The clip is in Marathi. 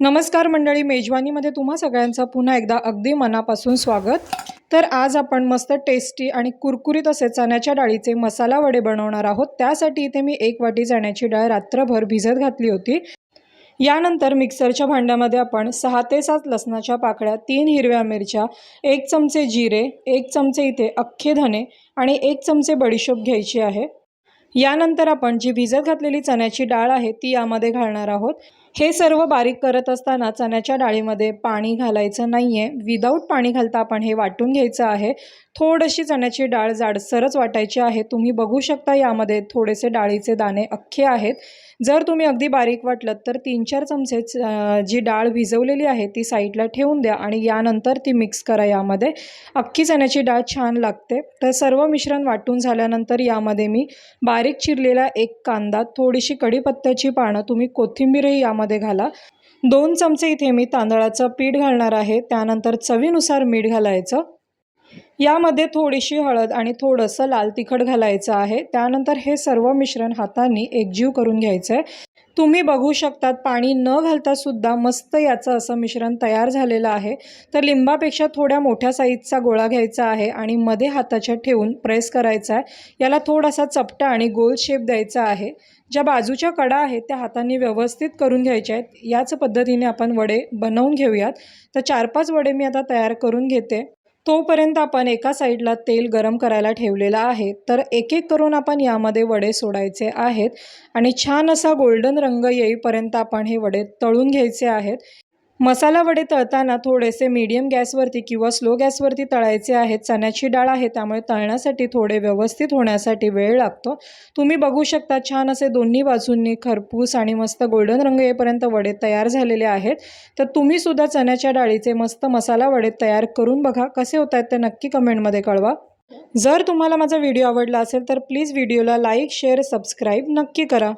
नमस्कार मंडळी मेजवानीमध्ये तुम्हा सगळ्यांचं पुन्हा एकदा अगदी मनापासून स्वागत. तर आज आपण मस्त टेस्टी आणि कुरकुरीत असे चण्याच्या डाळीचे मसाला वडे बनवणार आहोत. त्यासाठी इथे मी एक वाटी चण्याची डाळ रात्रभर भिजत घातली होती. यानंतर मिक्सरच्या भांड्यामध्ये आपण सहा ते सात लसणाच्या पाकळ्या तीन हिरव्या मिरच्या एक चमचे जिरे एक चमचे इथे अख्खे धने आणि एक चमचे बडीशोप घ्यायची आहे. यानंतर आपण जी भिजत घातलेली चण्याची डाळ आहे ती यामध्ये घालणार आहोत. हे सर्व बारीक करत असताना चण्याच्या डाळीमध्ये पाणी घालायचं नाही आहे विदाऊट पाणी घालता आपण हे वाटून घ्यायचं आहे. थोडीशी चण्याची डाळ जाडसरच वाटायची आहे. तुम्ही बघू शकता यामध्ये थोडेसे डाळीचे दाणे अख्खे आहेत. जर तुम्ही अगदी बारीक वाटलं तर तीन चार चमचे जी डाळ भिजवलेली आहे ती साईडला ठेवून द्या आणि यानंतर ती मिक्स करा यामध्ये. अख्खी चण्याची डाळ छान लागते. तर सर्व मिश्रण वाटून झाल्यानंतर यामध्ये मी बारीक चिरलेला एक कांदा थोडीशी कढीपत्त्याची पानं तुम्ही कोथिंबीरही यामध्ये घाला. दोन चमचे इथे मी तांदळाचं पीठ घालणार आहे. त्यानंतर चवीनुसार मीठ घालायचं. यामध्ये थोडीशी हळद आणि थोडंसं लाल तिखट घालायचं आहे. त्यानंतर हे सर्व मिश्रण हाताने एकजीव करून घ्यायचं आहे तुम्ही बघू शकतात पाणी न घालता सुद्धा मस्त याचं असं मिश्रण तयार झालेलं आहे. तर लिंबापेक्षा थोड्या मोठ्या साईजचा गोळा घ्यायचा आहे आणि मध्ये हाताच्या ठेवून प्रेस करायचा आहे. याला थोडासा चपटा आणि गोल शेप द्यायचा आहे. ज्या बाजूच्या कडा आहेत त्या हाताने व्यवस्थित करून घ्यायच्या आहेत. याच पद्धतीने आपण वडे बनवून घेऊयात. तर चार पाच वडे मी आता तयार करून घेते. तोपर्यंत आपण एका साईडला तेल गरम करायला ठेवलेलं आहे. तर एक एक करून आपण यामध्ये वडे सोडायचे आहेत. आणि छान असा गोल्डन रंग येईपर्यंत आपण हे वडे तळून घ्यायचे आहेत. मसाला वडे तळताना थोडेसे मीडियम गॅसवरती किंवा स्लो गॅसवरती तळायचे आहेत. चण्याची डाळ आहे त्यामुळे तळण्यासाठी थोडे व्यवस्थित होण्यासाठी वेळ लागतो. तुम्ही बघू शकता छान असे दोन्ही बाजूंनी खरपूस आणि मस्त गोल्डन रंग येईपर्यंत वडे तयार झालेले आहेत. तर तुम्हीसुद्धा चण्याच्या डाळीचे मस्त मसाला वडे तयार करून बघा. कसे होत आहेत ते नक्की कमेंटमध्ये कळवा. जर तुम्हाला माझा व्हिडिओ आवडला असेल तर प्लीज व्हिडिओला लाईक शेअर सबस्क्राईब नक्की करा.